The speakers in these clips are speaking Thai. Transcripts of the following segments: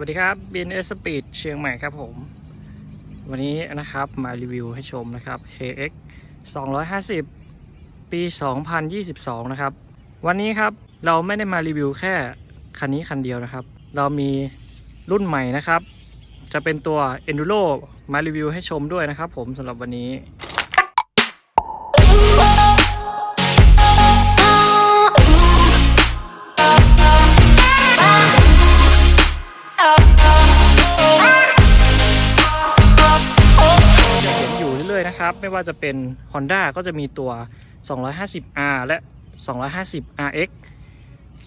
วัสดีครับ BNS Speed เชียงใหม่ครับผม วันนี้นะครับมารีวิวให้ชมนะครับ KX 250 ปี 2022 นะครับ วันนี้ครับเราไม่ได้มารีวิวแค่คันนี้คันเดียวนะครับ เรามีรุ่นใหม่นะครับ จะเป็นตัว Enduro มารีวิวให้ชมด้วยนะครับผมสำหรับวันนี้ นะครับ ไม่ว่าจะเป็น Honda ก็จะมีตัว 250R และ 250RX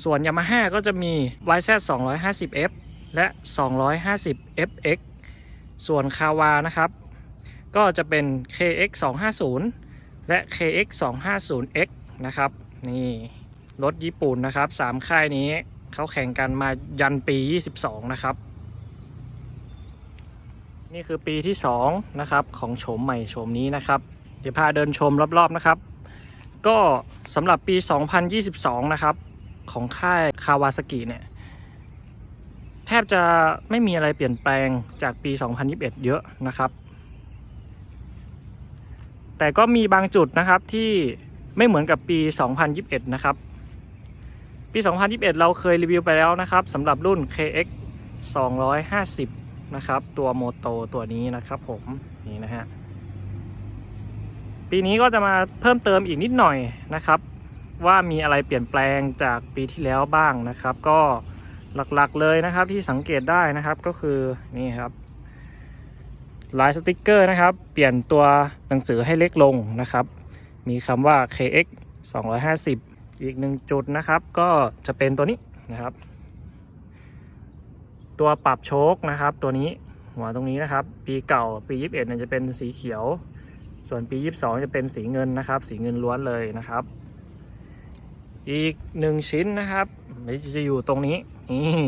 ส่วน Yamaha ก็จะมี YZ 250F และ 250FX ส่วน Kawa นะครับ ก็จะเป็น KX 250และ KX 250X นะครับนี่รถญี่ปุ่นนะครับ 3 ค่ายนี้เขาแข่งกันมายันปี 22 นะครับ นี่คือปีที่2นะครับของโฉมใหม่โฉมนี้นะครับ เดี๋ยวพาเดินชมรอบๆนะครับ ก็สำหรับปี 2022 นะครับ ของค่ายคาวาซากิเนี่ย แทบจะไม่มีอะไรเปลี่ยนแปลงจากปี 2021 เยอะนะครับ แต่ก็มีบางจุดนะครับที่ไม่เหมือนกับปี 2021 นะครับ ปี 2021 เราเคยรีวิวไปแล้วนะครับสำหรับรุ่น KX 250 นะครับ ตัวโมโตตัวนี้นะครับผมนี่นะฮะปีนี้ก็จะมาเพิ่มเติมอีกนิดหน่อยนะครับ ว่ามีอะไรเปลี่ยนแปลงจากปีที่แล้วบ้างนะครับ ก็หลักๆเลยนะครับที่สังเกตได้นะครับก็คือนี่ครับลายสติกเกอร์นะครับ เปลี่ยนตัวหนังสือให้เล็กลงนะครับ มีคำว่า KX 250 อีกหนึ่งจุดนะครับ ก็จะเป็นตัวนี้นะครับ ตัวปรับโชคนะครับ ตัวนี้หัวตรงนี้นะครับ ปีเก่าปี 21เนี่ยจะเป็นสีเขียว ส่วนปี 22 จะเป็นสีเงินนะครับ สีเงินล้วนเลยนะครับ อีกหนึ่งชิ้นนะครับจะอยู่ตรงนี้นี่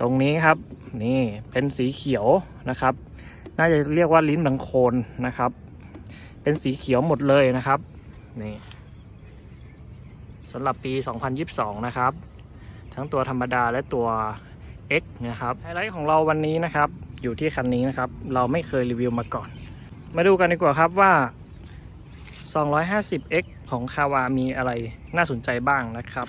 ตรงนี้ครับนี่เป็นสีเขียวนะครับ น่าจะเรียกว่าลิ้นดังโคนนะครับ เป็นสีเขียวหมดเลยนะครับนี่สำหรับปี 2022 นะครับ ทั้งตัวธรรมดาและตัว X นะครับไฮไลท์ของเราวันนี้นะครับ อยู่ที่คันนี้นะครับ เราไม่เคยรีวิวมาก่อน มาดูกันดีกว่าครับว่า 250X ของคาวามีอะไรน่าสนใจบ้างนะครับ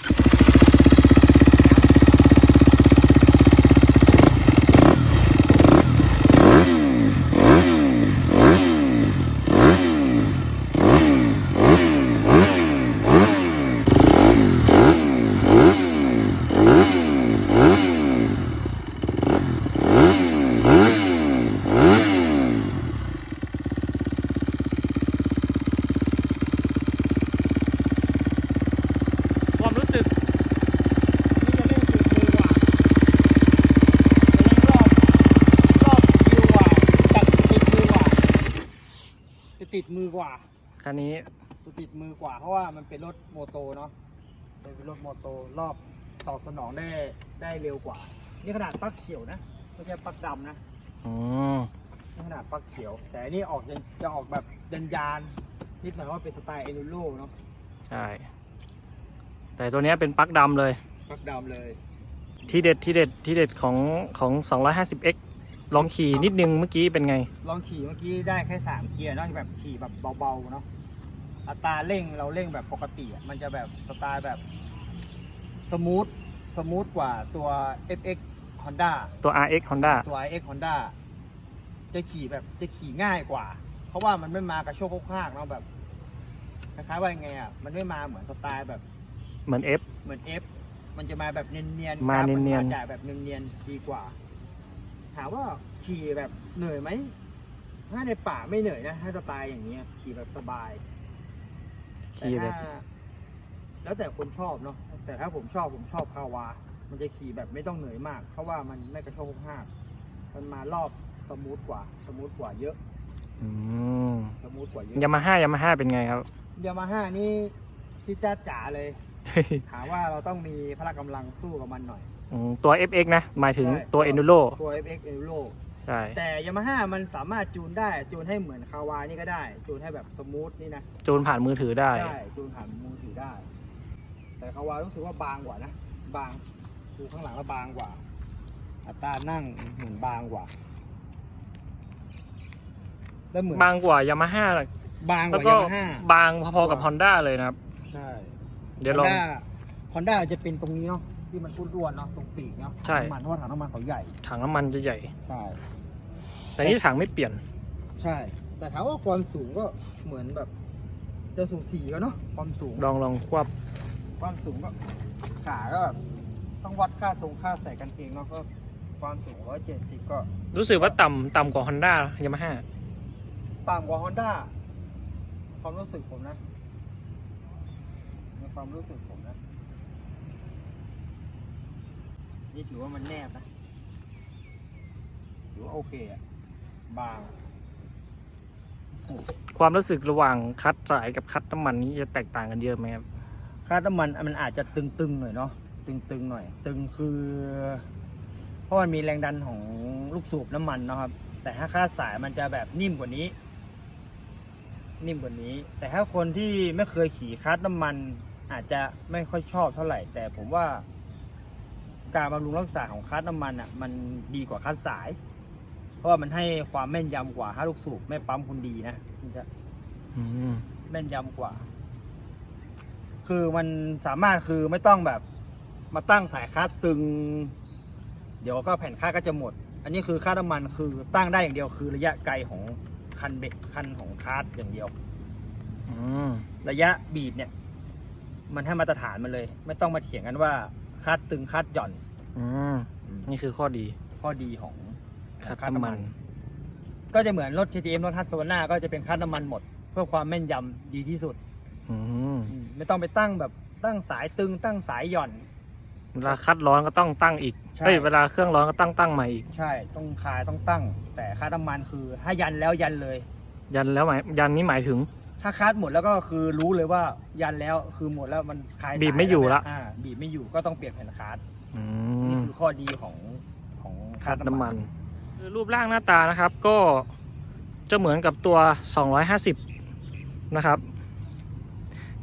ความรู้สึก จะติดมือกว่า คันนี้จะติดมือกว่าเพราะว่ามันเป็นรถโมโตเนาะเป็นรถโมโตรอบตอบสนองได้ได้เร็วกว่า นี่ขนาดปลั๊กเขียวนะไม่ใช่ปลั๊กดำนะอืมนี่ขนาดปลั๊กเขียว แต่อันนี่ออกจะจะออกแบบยันยานๆนิดหน่อยว่าเป็นสไตล์เอลูโรเนาะใช่ แต่ตัวเนี้ยเป็นปลั๊กดำเลย ปลั๊กดำเลย ที่เด็ดที่เด็ดที่เด็ดของของ 250X ลองขี่นิดนึงเมื่อกี้เป็นไง ลองขี่เมื่อกี้ได้แค่สามเกียร์เนอกจากแบบขี่แบบเบาๆเนาะ อัตราเร่งเราเร่งแบบปกติอะมันจะแบบสไตล์แบบสมูทสมูทกว่าตัว FX Honda ตัว RX Honda ตัว iX Honda จะขี่แบบจะขี่ง่ายกว่า เพราะว่ามันไม่มากระโชกข้างๆเนาะแบบคล้ายๆว่ายังไงอะมันไม่มาเหมือนสไตล์แบบ เหมือน F เหมือน F มันจะมาแบบเนียนๆมาครับเนียนๆมาจ่ายแบบเนียนๆดีกว่า ถามว่าขี่แบบเหนื่อยไหมถ้าในป่าไม่เหนื่อยนะถ้าสไตล์อย่างเงี้ยขี่แบบสบาย แต่ขี่แบถ้าบแล้วแต่คนชอบเนาะแต่ถ้าผมชอบผมชอบคาวา มันจะขี่แบบไม่ต้องเหนื่อยมาก เพราะว่ามันไม่กระโชกห้ากมันมารอบสมูทกว่าสมูทกว่าเยอะอืมสมูทกว่าเยอะยามาฮ่ายามาฮ่าเป็นไงครับ ยามาฮ่านี่ชิจ้าจ๋าเลยถามว่าเราต้องมีพละกำลังสู้กับมันหน่อย อืมตัว FX นะ หมายถึงใช่ตัว Enduro ตัว FX Enduro ใช่ แต่ยามาฮ่ามันสามารถจูนได้ จูนให้เหมือนคาวานี่ก็ได้ จูนให้แบบสมูทนี่นะ จูนผ่านมือถือได้ ใช่ จูนผ่านมือถือได้ แต่คาวารู้สึกว่าบางกว่านะ บาง ดูข้างหลังแล้วบางกว่า อัตรานั่งเหมือนบางกว่า แล้วเหมือนบางกว่ายามาฮ่าบางกแล้วว่าก็ยามาฮ่า บางพอๆกับ Honda เลยนะครับ ใช่ เดี๋ยวลองฮอนด้าจะเป็นตรงนี้เนาะ ที่มันอ้วนๆเนาะตรงปีกเนาะใช่น้ำมันเพราะว่าถังน้ำมันเขาใหญ่ถังน้ำมันจะใหญ่ ใช่แต่นี่ถังไม่เปลี่ยน ใช่ แต่ถามว่าความสูงก็เหมือนแบบ จะสูสีกันเนาะความสูงลองลองควบความสูงก็ขาก็แบบต้องวัดค่าทรงค่าใส่กันเองเนาะก็ความสูงร้อยเจ็ดสิบก็รู้สึกว่าต่ำต่ำกว่า Honda ยามาฮ่าต่ำกว่าฮอนด้าความรู้สึกผมนะในความรู้สึกผมนะ นี่ถือว่ามันแนบนะ ถือว่าโอเคอะบางความรู้สึกระหว่างคัดสายกับคัดน้ำมันนี้จะแตกต่างกันเยอะไหมครับค่าน้ำมันมันอาจจะตึงๆหน่อยเนาะ ตึงๆหน่อย ตึงคือ เพราะมันมีแรงดันของลูกสูบน้ำมันเนาะครับ แต่ถ้าค่าสายมันจะแบบนิ่มกว่านี้ นิ่มกว่านี้ แต่ถ้าคนที่ไม่เคยขี่คัสน้ำมันอาจจะไม่ค่อยชอบเท่าไหร่ แต่ผมว่า การบำรุงรักษาของคัสน้ำมันอะมันดีกว่าคัสสาย เพราะว่ามันให้ความแม่นยำกว่าถ้าลูกสูบไม่ปั๊มคุณดีนะมันจะอืมแม่นยำกว่า คือมันสามารถคือไม่ต้องแบบมาตั้งสายคาดตึง เดี๋ยวก็แผ่นคาดก็จะหมด อันนี้คือค่าน้ำมันคือตั้งได้อย่างเดียวคือระยะไกลของคันเบรกคันของคาดอย่างเดียว อืมระยะบีบเนี่ย มันให้มาตรฐานมันเลย ไม่ต้องมาเถียงกันว่า คาดตึงคาดหย่อนอืมนี่คือข้อดีข้อดีของขคัอดงคาดน้ำน้ำมัมันนก็จะเหมือนรถ KTM รถฮัตสวนาก็จะเป็นคาดน้ำมันหมด เพื่อความแม่นยำดีที่สุดอืมอืมไม่ต้องไปตั้งแบบตั้งสายตึงตั้งสายหย่อน เวลาคัดร้อนก็ต้องตั้งอีกใช่ เฮ้ยเวลาเครื่องร้อนก็ตั้งตั้งใหม่อีก ใช่ต้องคายต้องตั้ง แต่ค่าน้ำมันคือถ้ายันแล้วยันเลย ยันแล้วหมายยันนี้หมายถึง ถ้าคาดหมดแล้วก็คือรู้เลยว่ายันแล้วคือหมดแล้วมันคายสาบีบไม่อยู่ละอ่าบีบไม่อยู่ก็ต้องเปลี่ยนแผ่นคาดอืนี่มคือข้อดีของของคัดน้ำมันคือรูปร่างหน้าตานะครับ ก็จะเหมือนกับตัว 250 นะครับ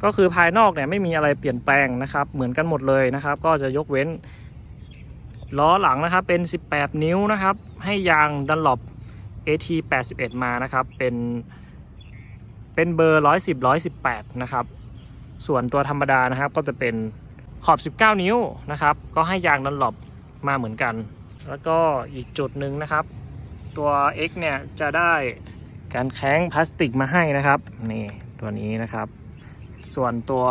ก็คือภายนอกเนี่ยไม่มีอะไรเปลี่ยนแปลงนะครับ เหมือนกันหมดเลยนะครับ ก็จะยกเว้น ล้อหลังนะครับ เป็น 18 นิ้วนะครับ ให้ยางดันหลบ AT 81 มานะครับ เป็น เป็นเบอร์ 110 118 นะครับ ส่วนตัวธรรมดานะครับก็จะเป็นขอบ 19 นิ้วนะครับ ก็ให้ยางดันหลบมาเหมือนกัน แล้วก็อีกจุดหนึ่งนะครับ ตัว X เนี่ยจะได้การแข้งพลาสติกมาให้นะครับนี่ตัวนี้นะครับ ส่วนตัว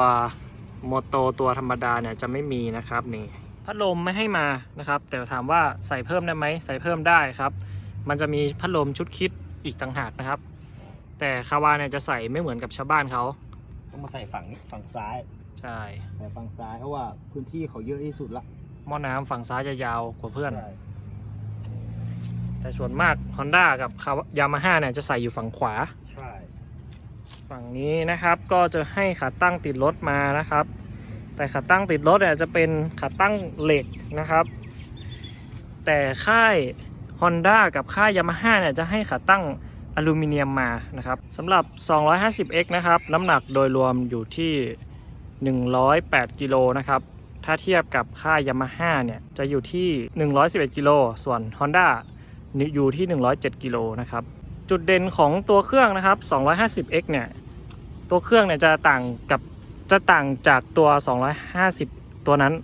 โมโตตัวธรรมดาเนี่ยจะไม่มีนะครับนี่พัดลมไม่ให้มานะครับ แต่ถามว่าใส่เพิ่มได้ไหมใส่เพิ่มได้ครับ มันจะมีพัดลมชุดคิดอีกต่างหากนะครับ แต่คาวาเนี่ยจะใส่ไม่เหมือนกับชาวบ้านเขาต้องมาใส่ฝั่งนี้ฝั่งซ้ายใช่ใส่ฝั่งซ้ายเพราะว่าพื้นที่เขาเยอะที่สุดละหม้อน้ำฝั่งซ้ายจะยาวกว่าเพื่อน ใช่แต่ส่วนมาก Honda กับยามาฮ่าเนี่ยจะใส่อยู่ฝั่งขวา ใช่ฝั่งนี้นะครับก็จะให้ขาตั้งติดรถมานะครับ แต่ขาตั้งติดรถเนี่ยจะเป็นขาตั้งเหล็กนะครับ แต่ค่าย Honda กับค่าย Yamaha เนี่ยจะให้ขาตั้ง อลูมิเนียมมานะครับสำหรับ 250x นะครับน้ำหนักโดยรวมอยู่ที่ 108กิโลนะครับถ้าเทียบกับค่าย Yamaha เนี่ยจะอยู่ที่ 111กิโลส่วน Honda อยู่ที่ 107กิโลนะครับจุดเด่นของตัวเครื่องนะครับ 250x เนี่ยตัวเครื่องเนี่ยจะต่างกับจะต่างจากตัว 250 ตัวนั้น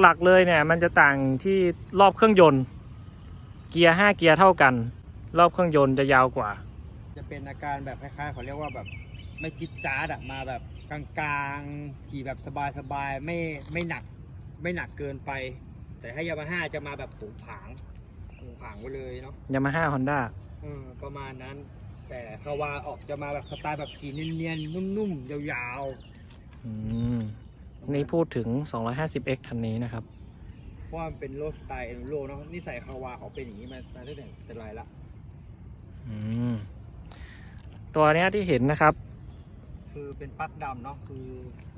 หลักๆเลยเนี่ยมันจะต่างที่รอบเครื่องยนต์ เกียร์ 5 เกียร์เท่ากัน รอบเครื่องยนต์จะยาวกว่า จะเป็นอาการแบบคล้ายๆเขาเรียกว่าแบบไม่จิดจ้าดอะมาแบบกลางๆขี่แบบสบายๆไม่ไม่หนักไม่หนักเกินไป แต่ถ้ายามาฮ่าจะมาแบบผงผางผงผางไปเลยเนาะ Yamaha Honda เออประมาณนั้น แต่คาวาออกจะมาแบบสไตล์แบบขี่เนียนๆนุ่มๆยาวอืมๆนี่พูดถึง 250x คันนี้นะครับเพราะว่ามันเป็นรถสไตล์เอ็นโรเนาะนิสัยคาวาเขาเป็นอย่างนี้มามาตั้งแต่แต่ไรละอืม ตัวเนี้ยที่เห็นนะครับ คือเป็นปลั๊กดำเนาะคือ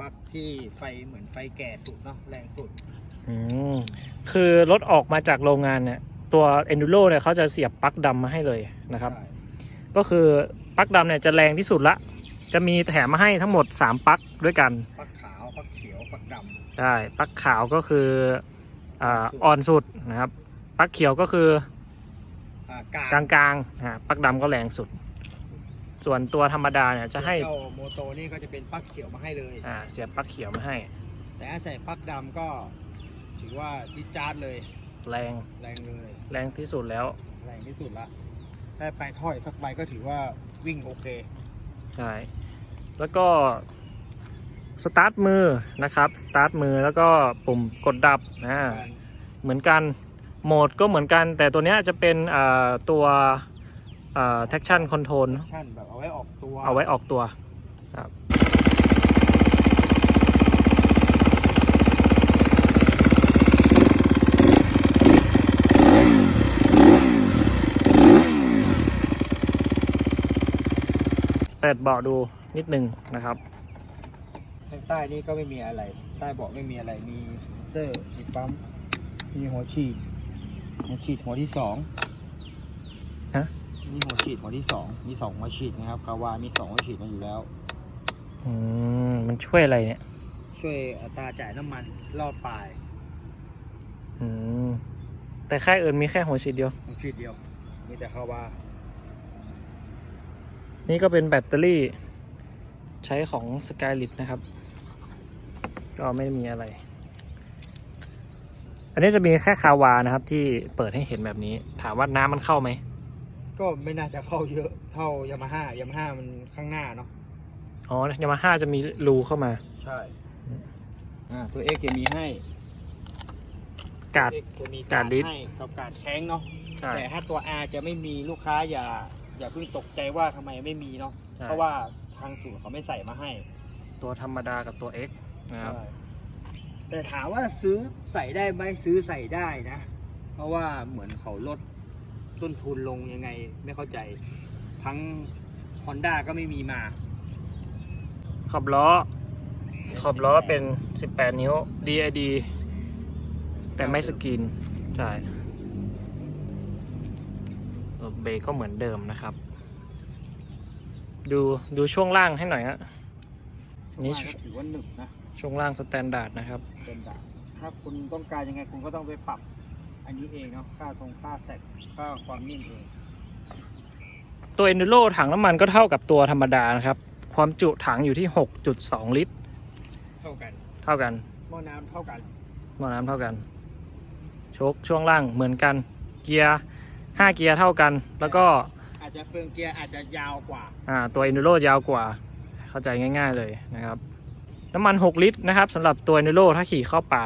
ปลั๊กที่ไฟเหมือนไฟแก่สุดเนาะแรงสุดอืมคือรถออกมาจากโรงงานเนี่ย ตัว Enduro เนี่ยเขาจะเสียบปลั๊กดำมาให้เลยนะครับ ใช่ก็คือปลั๊กดำเนี่ยจะแรงที่สุดละ จะมีแถมมาให้ทั้งหมด 3ปลั๊กด้วยกัน ปลั๊กขาวปลั๊กเขียวปลั๊กด ใช่ปลั๊กขาวก็คืออ่าสุดอ่อนสุดนะครับปลั๊กเขียวก็คืออ่า กลางกลางกลางๆอ่าปลั๊กดำก็แรงสุด ส่วนตัวธรรมดาเนี่ยจะให้เจ้าโมโตนี่ก็จะเป็นปลั๊กเขียวมาให้เลย อ่าเสียบปลั๊กเขียวมาให้ แต่ถ้าใส่ปลั๊กดำก็ ถือว่าจิ๊ดจ๊าดเลยแรงแรงเลย แรงที่สุดแล้วแรงที่สุดละได้ไปถ้อยสักใบก็ถือว่าวิ่งโอเค ใช่แล้วก็สตาร์ทมือนะครับสตาร์ทมือแล้วก็ปุ่มกดดับนะเหมือนกัน โหมดก็เหมือนกัน แต่ตัวเนี้ยจะเป็นอ่าตัวอ่า traction control ชั่นแบบเอาไว้ออกตัวเอาไว้ออกตัวครับเปิดเบาะดูนิดนึงนะครับข้างใต้นี่ก็ไม่มีอะไร ใต้เบาะไม่มีอะไรมีเซอร์มีปั๊มมีหัวฉีด หัวฉีดหัวที่สองฮะนี่หัวฉีดหัวที่สองมีสองหัวฉีดนะครับคาวามีสองหัวฉีดมาอยู่แล้ว อืมมันช่วยอะไรเนี่ย ช่วยอัตราจ่ายน้ำมันรอบปลายอืมแต่ค่ายอื่นมีแค่หัวฉีดเดียว หัวฉีดเดียว มีแต่คาวานี่ก็เป็นแบตเตอรี่ใช้ของ Skylit นะครับ ก็ไม่ได้มีอะไร อันนี้จะมีแค่คาวานะครับ ที่เปิดให้เห็นแบบนี้ ถามว่าน้ำมันเข้าไหมก็ไม่น่าจะเข้าเยอะเท่ายามาฮ่ายามาฮ่ามันข้างหน้าเนาะอ๋อยามาฮ่าจะมีรูเข้ามา ใช่อ่าตัวเอ็กจะมีให้กาดตัว X จะมีกาดลิตรให้กับการดแข้งเนาะใช่ แต่ถ้าตัว R จะไม่มีลูกค้าอย่า อย่าเพิ่งตกใจว่าทำไมไม่มีเนาะใช่ เพราะว่าทางศูนย์เขาไม่ใส่มาให้ตัวธรรมดากับตัว X นะครับ ใช่ แต่ถามว่าซื้อใส่ได้ไหมซื้อใส่ได้นะ เพราะว่าเหมือนเขาลดต้นทุนลงยังไงไม่เข้าใจ ทั้ง Honda ก็ไม่มีมาขอบล้อขอบล้อเป็น 18 นิ้ว DID แต่ไม่สกรีนใช่เบรกก็เหมือนเดิมนะครับ ดูดูช่วงล่างให้หน่อยฮะนี่นี่ถือว่าหนึบนะ ช่วงล่างสแตนดาร์ดนะครับ เป็นแบบถ้าคุณต้องการยังไงคุณก็ต้องไปปรับ อันนี้เองเนาะค่าทรงค่าแสกค่าความนิ่มเอง ตัว Enduro ถังน้ำมันก็เท่ากับตัวธรรมดานะครับ ความจุถังอยู่ที่ 6.2 ลิตร เท่ากันเท่ากันหม้อน้ำเท่ากันหม้อน้ำเท่ากันโชคช่วงล่างเหมือนกัน เกียร์ 5 เกียร์เท่ากัน แล้วก็อาจจะเฟืองเกียร์อาจจะยาวกว่า อ่าตัว Enduro ยาวกว่า เข้าใจง่าย ๆเลยนะครับ น้ำมัน 6 ลิตรนะครับสำหรับตัว Enduro ถ้าขี่เข้าป่า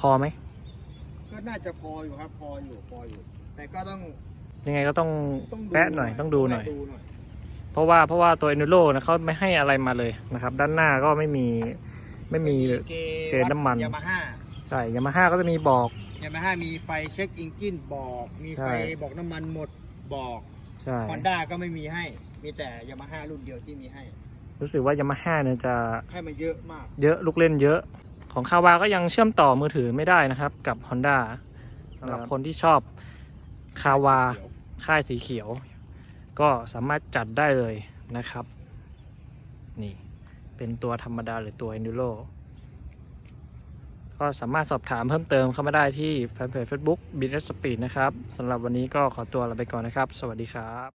พอไหม ก็น่าจะพออยู่ครับ พออยู่พออยู่ แต่ก็ต้องยังไงก็ต้องต้องแปะหน่อยต้องดูหน่อยดูหน่อย เพราะว่าเพราะว่าตัว Enduro นะเขาไม่ให้อะไรมาเลยนะครับ ด้านหน้าก็ไม่มีไม่มีเกเกณฑ์น้ำมัน ยามาฮ่าใช่ยามาฮ่าก็จะมีบอก ยามาฮ่ามีไฟเช็คอินจินบอก มีไฟใช่ บอกน้ำมันหมดบอกใช่ ฮอนด้าก็ไม่มีให้ มีแต่ยามาฮ่ารุ่นเดียวที่มีให้ รู้สึกว่ายามาฮ่าเนี่ยจะให้มาเยอะมาก เยอะลูกเล่นเยอะ ของคาวาก็ยังเชื่อมต่อมือถือไม่ได้นะครับ กับ Honda สำหรับครับคนที่ชอบคาวาเดี๋ยวค่ายสีเขียว ก็สามารถจัดได้เลยนะครับ นี่เป็นตัวธรรมดาหรือตัว Enduro ก็สามารถสอบถามเพิ่มเติมเข้ามาได้ที่แฟนเพจ Facebook b i t Speed นะครับสำหรับวันนี้ก็ขอตัวลาไปก่อนนะครับ สวัสดีครับ